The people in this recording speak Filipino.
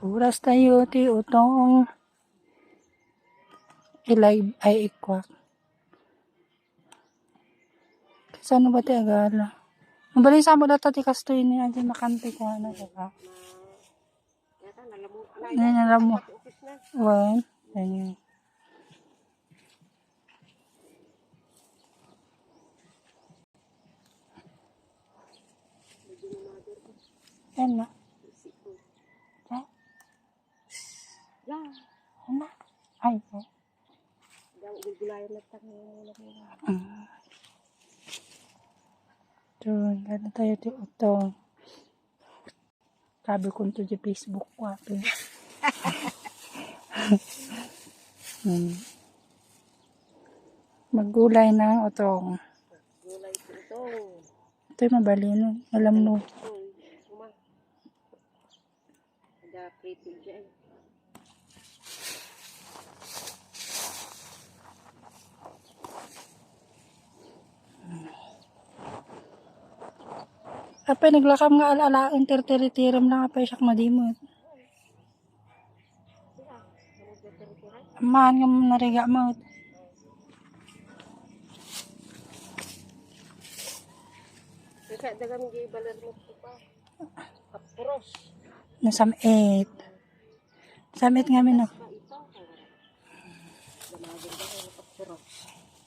Puras tayo ti utong ilay ay ikwak. Saan ba ti agala? Bali sa data ti kastoy ni Ate makante ko ano ba? Yata, nalamot. Ano na na. Ay, ay. Yang gugulayan na tayo. Mm. Doon, gana tayo di utong. Sabi ko to di Facebook ko. ape. hmm. Maggulay ng utong. Gulay po ito. Ito'y mabalino. Alam mo. Uy, uma. Ada pretty dyan. Apay naglakam nga alalaan tirtiritiram lang apay siyak madimot. Man nga nariga mo. Sa dagan gi balar mo pa. Kapuros. Na samit. Samit nga mino.